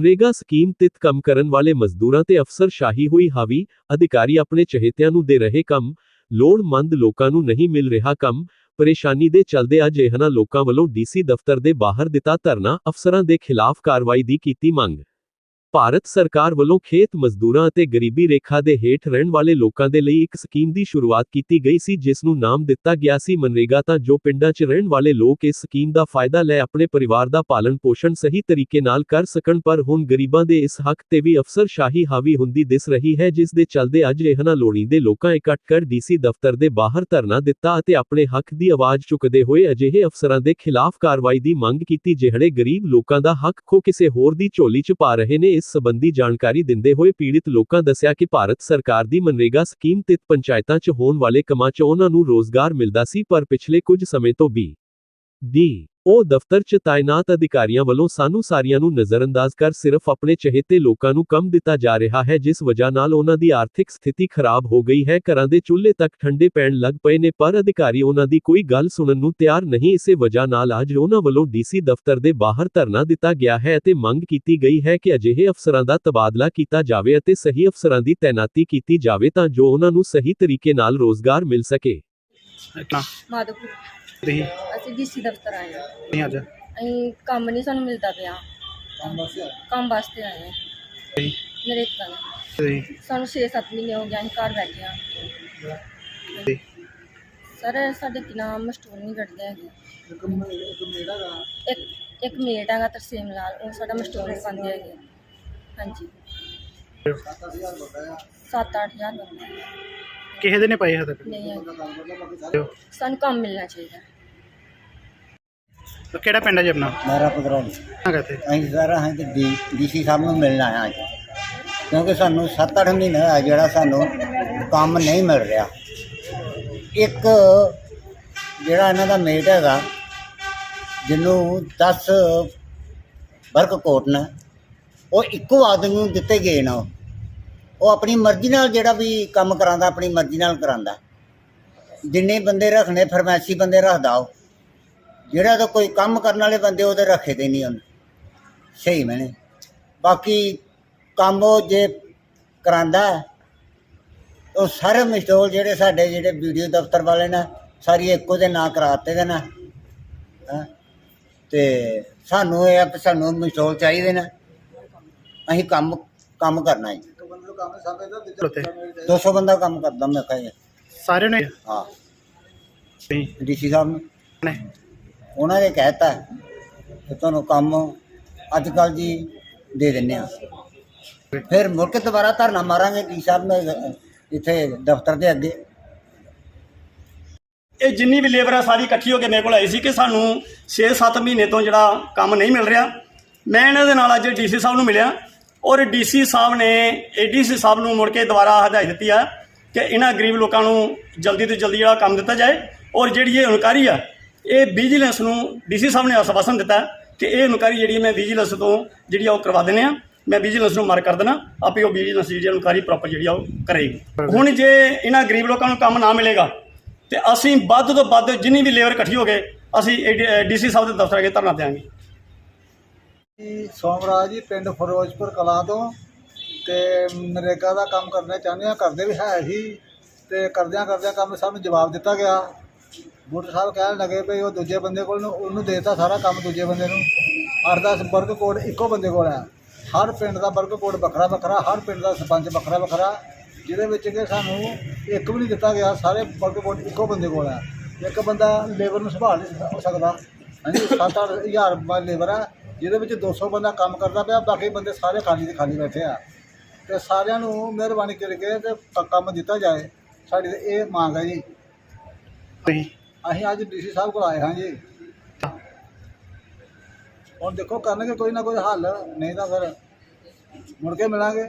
MNREGA scheme ਤਹਿਤ ਕੰਮ ਕਰਨ ਵਾਲੇ ਮਜ਼ਦੂਰਾਂ ਤੇ ਅਫਸਰ ਸ਼ਾਹੀ ਹੋਈ ਹਾਵੀ। ਅਧਿਕਾਰੀ ਆਪਣੇ ਚਹੇਤਿਆਂ ਨੂੰ ਦੇ ਰਹੇ ਕੰਮ। ਲੋੜਮੰਦ ਲੋਕਾਂ ਨੂੰ ਨਹੀਂ ਮਿਲ ਰਿਹਾ ਕੰਮ। ਪਰੇਸ਼ਾਨੀ ਦੇ ਚਲਦੇ ਅੱਜ ਇਹਨਾਂ ਲੋਕਾਂ ਵੱਲੋਂ ਡੀਸੀ ਦਫ਼ਤਰ ਦੇ ਬਾਹਰ ਦਿੱਤਾ ਧਰਨਾ। ਅਫਸਰਾਂ ਦੇ ਖਿਲਾਫ ਕਾਰਵਾਈ ਦੀ ਕੀਤੀ ਮੰਗ। ਭਾਰਤ ਸਰਕਾਰ ਵੱਲੋਂ ਖੇਤ ਮਜ਼ਦੂਰਾਂ ਅਤੇ ਗਰੀਬੀ ਰੇਖਾ ਦੇ ਹੇਠ ਰਹਿਣ ਵਾਲੇ ਲੋਕਾਂ ਦੇ ਲਈ ਇੱਕ ਸਕੀਮ ਦੀ ਸ਼ੁਰੂਆਤ ਕੀਤੀ ਗਈ ਸੀ, ਜਿਸ ਨੂੰ ਨਾਮ ਦਿੱਤਾ ਗਿਆ ਸੀ ਮਨਰੇਗਾ ਤਾਂ ਜੋ ਪਿੰਡਾਂ 'ਚ ਰਹਿਣ ਵਾਲੇ ਲੋਕ ਇਸ ਸਕੀਮ ਦਾ ਫਾਇਦਾ ਲੈ ਆਪਣੇ ਪਰਿਵਾਰ ਦਾ ਪਾਲਣ ਪੋਸ਼ਣ ਸਹੀ ਤਰੀਕੇ ਨਾਲ ਕਰ ਸਕਣ, ਪਰ ਹੁਣ ਗਰੀਬਾਂ ਦੇ ਇਸ ਹੱਕ ਤੇ ਵੀ ਅਫਸਰ ਹਾਵੀ ਹੁੰਦੀ ਦਿਸ ਰਹੀ ਹੈ, ਜਿਸ ਦੇ ਚਲਦੇ ਅੱਜ ਇਹਨਾਂ ਲੋੜੀਂਦੇ ਲੋਕਾਂ ਇਕੱਠ ਕਰ ਡੀਸੀ ਦਫ਼ਤਰ ਦੇ ਬਾਹਰ ਧਰਨਾ ਦਿੱਤਾ ਅਤੇ ਆਪਣੇ ਹੱਕ ਦੀ ਆਵਾਜ਼ ਚੁੱਕਦੇ ਹੋਏ ਅਜਿਹੇ ਅਫਸਰਾਂ ਦੇ ਖਿਲਾਫ ਕਾਰਵਾਈ ਦੀ ਮੰਗ ਕੀਤੀ, ਜਿਹੜੇ ਗਰੀਬ ਲੋਕਾਂ ਦਾ ਹੱਕ ਖੋ ਕਿਸੇ ਹੋਰ ਦੀ ਝੋਲੀ 'ਚ ਪਾ ਰਹੇ ਨੇ। ਇਸ ਸੰਬੰਧੀ ਜਾਣਕਾਰੀ ਦਿੰਦੇ ਹੋਏ ਪੀੜਿਤ ਲੋਕਾਂ ਦੱਸਿਆ ਕਿ ਭਾਰਤ ਸਰਕਾਰ ਦੀ ਮਨਰੇਗਾ ਸਕੀਮ ਤਹਿਤ ਪੰਚਾਇਤਾਂ 'ਚ ਹੋਣ ਵਾਲੇ ਕੰਮਾਂ 'ਚ ਉਹਨਾਂ ਨੂੰ ਰੋਜ਼ਗਾਰ ਮਿਲਦਾ ਸੀ, ਪਰ ਪਿਛਲੇ ਕੁਝ ਸਮੇਂ ਤੋਂ ਵੀ ਡੀ ਉਹ ਦਫ਼ਤਰ 'ਚ ਤਾਇਨਾਤ ਅਧਿਕਾਰੀਆਂ ਵੱਲੋਂ ਸਾਨੂੰ ਸਾਰੀਆਂ ਨੂੰ ਨਜ਼ਰਅੰਦਾਜ਼ ਕਰ ਸਿਰਫ ਆਪਣੇ ਚਹੇਤੇ ਲੋਕਾਂ ਨੂੰ ਕੰਮ ਦਿੱਤਾ ਜਾ ਰਿਹਾ ਹੈ, ਜਿਸ ਵਜ੍ਹਾ ਨਾਲ ਉਹਨਾਂ ਦੀ ਆਰਥਿਕ ਸਥਿਤੀ ਖਰਾਬ ਹੋ ਗਈ ਹੈ। ਘਰਾਂ ਦੇ ਚੁੱਲ੍ਹੇ ਤੱਕ ਠੰਡੇ ਪੈਣ ਲੱਗ ਪਏ ਨੇ, ਪਰ ਅਧਿਕਾਰੀ ਉਹਨਾਂ ਦੀ ਕੋਈ ਗੱਲ ਸੁਣਨ ਨੂੰ ਤਿਆਰ ਨਹੀਂ, ਇਸੇ ਵਜ੍ਹਾ ਨਾਲ ਅੱਜ ਉਹਨਾਂ ਵੱਲੋਂ ਡੀਸੀ ਦਫ਼ਤਰ ਦੇ ਬਾਹਰ ਧਰਨਾ ਦਿੱਤਾ ਗਿਆ ਹੈ ਅਤੇ ਮੰਗ ਕੀਤੀ ਗਈ ਹੈ ਕਿ ਅਜਿਹੇ ਅਫਸਰਾਂ ਦਾ ਤਬਾਦਲਾ ਕੀਤਾ ਜਾਵੇ ਅਤੇ ਸਹੀ ਅਫਸਰਾਂ ਦੀ ਤਾਇਨਾਤੀ ਕੀਤੀ ਜਾਵੇ ਤਾਂ ਜੋ ਉਹਨਾਂ ਨੂੰ ਸਹੀ ਤਰੀਕੇ ਨਾਲ ਰੋਜ਼ਗਾਰ ਮਿਲ ਸਕੇ। ਮਾਧੋਪੁਰ। ਤੁਸੀਂ? ਅਸੀਂ ਡੀਸੀ ਦਫ਼ਤਰ ਆਏ ਹਾਂ। ਨਹੀਂ ਅੱਜ? ਅਸੀਂ ਕੰਮ ਨਹੀਂ ਸਾਨੂੰ ਮਿਲਦਾ ਪਿਆ। ਕੰਮ ਵਾਸਤੇ ਆਏ? ਹਾਂ। ਤੁਸੀਂ? ਮੇਰੇ ਇੱਕ ਗੱਲ। ਤੁਸੀਂ? ਸਾਨੂੰ 6-7 ਮਹੀਨੇ ਹੋ ਗਏ ਅਸੀਂ ਘਰ ਬੈਠੇ ਹਾਂ। ਤੁਸੀਂ? ਸਰ ਸਾਡੇ ਕੀ ਨਾਮ ਮਸਟੂਰ ਨਹੀਂ ਕੱਢਦੇ ਹੈਗੇ। ਇੱਕ ਇੱਕ ਮੇਟ ਹੈਗਾ। ਤਰਸੇਮ ਲਾਲ ਉਹ ਸਾਡਾ ਮਸਟੂਰ ਨਹੀਂ ਪਾਉਂਦੇ ਹੈਗੇ। ਹਾਂਜੀ। 7-8000 ਬੰਦਾ ਕਿਸੇ ਦੇ ਨੇ ਪਾਏ ਹੱਥ ਨਹੀਂ ਹੈਗੇ ਸਾਨੂੰ ਕੰਮ ਮਿਲਣਾ ਚਾਹੀਦਾ। ਕਿਹੜਾ ਪਿੰਡ ਹੈ ਜੀ ਆਪਣਾ? ਮੇਰਾ ਪੁੱਤਰਾ ਜੀ। ਹਾਂ ਕਹਤੇ ਅਸੀਂ ਸਾਰਾ ਹਾਂ ਤੇ ਡੀ ਡੀਸੀ ਸਾਹਿਬ ਨੂੰ ਮਿਲਣ ਆਇਆ ਅੱਜ। ਕਿਉਂਕਿ ਸਾਨੂੰ 7-8 ਮਹੀਨੇ ਹੋਇਆ ਜਿਹੜਾ ਸਾਨੂੰ ਕੰਮ ਨਹੀਂ ਮਿਲ ਰਿਹਾ। ਇੱਕ ਜਿਹੜਾ ਇਹਨਾਂ ਦਾ ਮੇਟ ਹੈਗਾ ਜਿਹਨੂੰ 10 ਵਰਕ ਕੋਟ ਨੇ ਉਹ ਇੱਕੋ ਆਦਮੀ ਨੂੰ ਦਿੱਤੇ ਗਏ ਨਾ ਉਹ। ਉਹ ਆਪਣੀ ਮਰਜ਼ੀ ਨਾਲ ਜਿਹੜਾ ਵੀ ਕੰਮ ਕਰਾਂਦਾ ਆਪਣੀ ਮਰਜ਼ੀ ਨਾਲ ਕਰਾਂਦਾ ਜਿੰਨੇ ਬੰਦੇ ਰੱਖਣੇ ਫਰਮੈਸੀ ਬੰਦੇ ਰੱਖਦਾ ਉਹ। ਜਿਹੜਾ ਤਾਂ ਕੋਈ ਕੰਮ ਕਰਨ ਵਾਲੇ ਬੰਦੇ ਉਹਦੇ ਰੱਖੇ ਦੇ ਨਹੀਂ ਉਹਨੇ। ਸਹੀ ਮੈਨੇ। ਬਾਕੀ ਕੰਮ ਉਹ ਜੇ ਕਰਾਂਦਾ ਉਹ ਸਾਰੇ ਮਸਟੋਲ ਜਿਹੜੇ ਸਾਡੇ ਜਿਹੜੇ ਵੀਡੀਓ ਦਫ਼ਤਰ ਵਾਲੇ ਨੇ, ਸਾਰੀ ਇੱਕੋ ਦੇ ਨਾਂ ਕਰਾਤੇ ਦੇ ਨਾ। ਹੈਂ? ਤੇ ਸਾਨੂੰ ਇਹ ਆ ਸਾਨੂੰ ਮਸਟੋਲ ਚਾਹੀਦੇ ਨੇ। ਅਸੀਂ ਕੰਮ ਕੰਮ ਕਰਨਾ ਜੀ। ਉੱਤੇ 200 ਬੰਦਾ ਕੰਮ ਕਰਦਾ ਮੈਂ ਕਹੇ ਸਾਰੇ ਨੇ? ਹਾਂ। ਡੀਸੀ ਸਾਹਿਬ ਨੂੰ। ਨੇ। ਉਹਨਾਂ ਨੇ ਕਹਿਤਾ ਕਿ ਤੁਹਾਨੂੰ ਕੰਮ ਅੱਜ ਕੱਲ੍ਹ ਜੀ ਦੇ ਦਿੰਨੇ ਆ ਫਿਰ ਮੁੜ ਕੇ ਦੁਬਾਰਾ ਧਰਨਾ ਮਾਰਾਂਗੇ ਡੀ ਸਾਹਿਬ ਨੇ ਇੱਥੇ ਦਫ਼ਤਰ ਦੇ ਅੱਗੇ। ਇਹ ਜਿੰਨੀ ਵੀ ਲੇਬਰ ਆ ਸਾਰੀ ਇਕੱਠੀ ਹੋ ਕੇ ਮੇਰੇ ਕੋਲ ਆਈ ਸੀ ਕਿ ਸਾਨੂੰ 6-7 ਮਹੀਨੇ ਤੋਂ ਜਿਹੜਾ ਕੰਮ ਨਹੀਂ ਮਿਲ ਰਿਹਾ। ਮੈਂ ਇਹਨਾਂ ਦੇ ਨਾਲ ਅੱਜ ਡੀਸੀ ਸਾਹਿਬ ਨੂੰ ਮਿਲਿਆ। ਔਰ ਡੀਸੀ ਸਾਹਿਬ ਨੇ ਏਡੀਸੀ ਸਾਹਿਬ ਨੂੰ ਮੁੜ ਕੇ ਦੁਬਾਰਾ ਹਦਾਇਤ ਦਿੱਤੀ ਆ ਕਿ ਇਹਨਾਂ ਗਰੀਬ ਲੋਕਾਂ ਨੂੰ ਜਲਦੀ ਤੋਂ ਜਲਦੀ ਜਿਹੜਾ ਕੰਮ ਦਿੱਤਾ ਜਾਏ। ਔਰ ਜਿਹੜੀ ਇਹ ਇਨਕੁਆਰੀ ਆ ਇਹ ਵਿਜੀਲੈਂਸ ਨੂੰ ਡੀਸੀ ਸਾਹਿਬ ਨੇ ਆਸ਼ਵਾਸਨ ਦਿੱਤਾ ਕਿ ਇਹ ਇਨਕੁਆਰੀ ਜਿਹੜੀ ਮੈਂ ਵਿਜੀਲੈਂਸ ਤੋਂ ਜਿਹੜੀ ਆ ਉਹ ਕਰਵਾ ਦਿੰਦੇ ਆ। ਮੈਂ ਵਿਜੀਲੈਂਸ ਨੂੰ ਮਾਰ ਕਰ ਦੇਣਾ ਆਪੇ ਉਹ ਵਿਜੀਲੈਂਸ ਜਿਹੜੀ ਇਨਕੁਆਰੀ ਪ੍ਰੋਪਰ ਜਿਹੜੀ ਆ ਉਹ ਕਰੇਗੀ। ਹੁਣ ਜੇ ਇਹਨਾਂ ਗਰੀਬ ਲੋਕਾਂ ਨੂੰ ਕੰਮ ਨਾ ਮਿਲੇਗਾ ਤੇ ਅਸੀਂ ਵੱਧ ਤੋਂ ਵੱਧ ਜਿੰਨੀ ਵੀ ਲੇਬਰ ਇਕੱਠੀ ਹੋ ਗਏ ਅਸੀਂ ਡੀਸੀ ਸਾਹਿਬ ਦੇ ਦਫ਼ਤਰ ਅੱਗੇ ਧਰਨਾ ਦਿਆਂਗੇ ਜੀ ਸੋਮਰਾਜ ਜੀ, ਪਿੰਡ ਫਿਰੋਜ਼ਪੁਰ ਕਲਾਂ ਤੋਂ ਤੇ ਨਰੇਗਾ ਦਾ ਕੰਮ ਕਰਨਾ ਚਾਹੁੰਦੇ ਆ ਕਰਦੇ ਵੀ ਹੈ ਹੀ ਤੇ ਕਰਦਿਆਂ ਕਰਦਿਆਂ ਕੰਮ ਸਾਨੂੰ ਜਵਾਬ ਦਿੱਤਾ ਗਿਆ। ਬੁੱਟ ਸਾਹਿਬ ਕਹਿਣ ਲੱਗੇ ਵੀ ਉਹ ਦੂਜੇ ਬੰਦੇ ਕੋਲ ਨੂੰ ਉਹਨੂੰ ਦੇਤਾ ਸਾਰਾ ਕੰਮ ਦੂਜੇ ਬੰਦੇ ਨੂੰ। 8-10 ਵਰਗ ਕੋਡ ਇੱਕੋ ਬੰਦੇ ਕੋਲ ਹੈ। ਹਰ ਪਿੰਡ ਦਾ ਵਰਗ ਕੋਡ ਵੱਖਰਾ ਵੱਖਰਾ, ਹਰ ਪਿੰਡ ਦਾ ਸਰਪੰਚ ਵੱਖਰਾ ਵੱਖਰਾ, ਜਿਹਦੇ ਵਿੱਚ ਕਿ ਸਾਨੂੰ ਇੱਕ ਵੀ ਨਹੀਂ ਦਿੱਤਾ ਗਿਆ, ਸਾਰੇ ਵਰਗ ਕੋਡ ਇੱਕੋ ਬੰਦੇ ਕੋਲ ਹੈ। ਇੱਕ ਬੰਦਾ ਲੇਬਰ ਨੂੰ ਸੰਭਾਲ ਨਹੀਂ ਸਕਦਾ ਹਾਂਜੀ 7-8 ਹਜ਼ਾਰ ਲੇਬਰ ਹੈ। ਜਿਹਦੇ ਵਿੱਚ 200 ਬੰਦਾ ਕੰਮ ਕਰਦਾ ਪਿਆ ਬਾਕੀ ਬੰਦੇ ਸਾਰੇ ਖਾਲੀ ਦੇ ਖਾਲੀ ਬੈਠੇ ਆ। ਤੇ ਸਾਰਿਆਂ ਨੂੰ ਮਿਹਰਬਾਨੀ ਕਰਕੇ ਤੇ ਕ- ਕੰਮ ਦਿੱਤਾ ਜਾਏ। ਸਾਡੀ ਤੇ ਇਹ ਮੰਗ ਹੈ ਜੀ। ਤੁਸੀਂ? ਅਸੀਂ ਅੱਜ ਡੀਸੀ ਸਾਹਿਬ ਕੋਲ ਆਏ ਹਾਂ ਜੀ। ਹੁਣ ਦੇਖੋ ਕਰਨਗੇ ਕੋਈ ਨਾ ਕੋਈ ਹੱਲ ਨਹੀਂ ਤਾਂ ਫਿਰ ਮੁੜ ਕੇ ਮਿਲਾਂਗੇ।